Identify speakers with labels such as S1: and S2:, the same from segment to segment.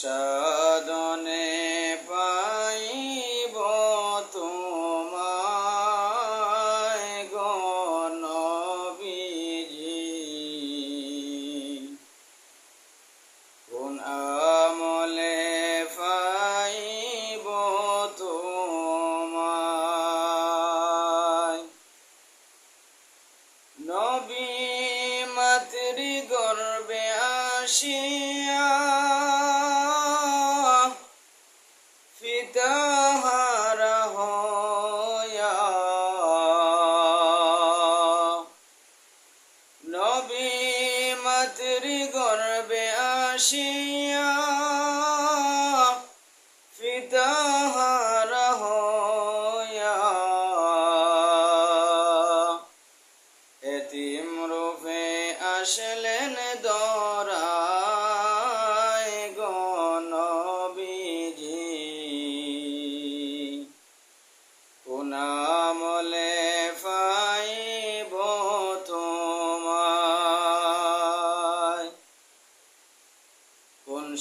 S1: সাধনে পাইব তোমায় গণবিজি কোন আমলে পাইব তোমায়। নবী মাতৃ গর্বে আসিয়া আসিয়া পিতাহারা হয়া এতিম রূপে আসলেন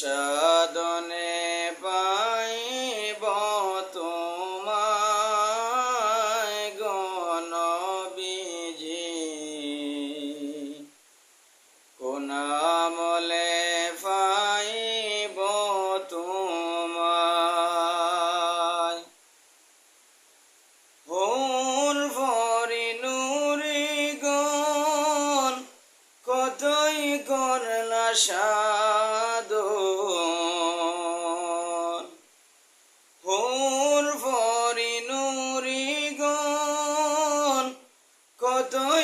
S1: সাধনে পাইব তোমায় গণবিজি কোন আমলে পাইব তোমায়। হুর ভরি নুরি গন কতই করলা সাধন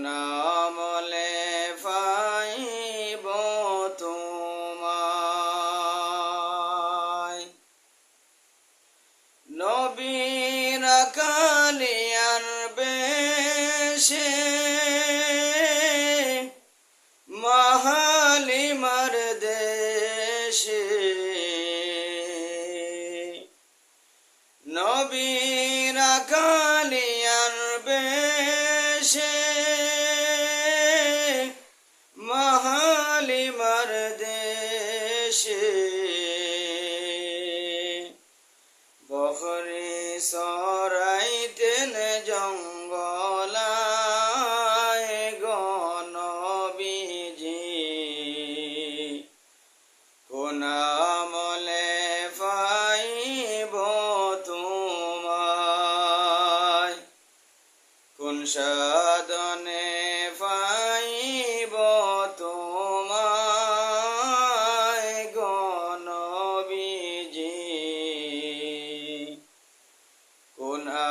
S1: কোন আমলে পাইব তোমায়। নবীর কালিয়ার বেশে মাহালিমার দেশে। নবীর সাধনে পাইব তোমায় গণবিজি কোনা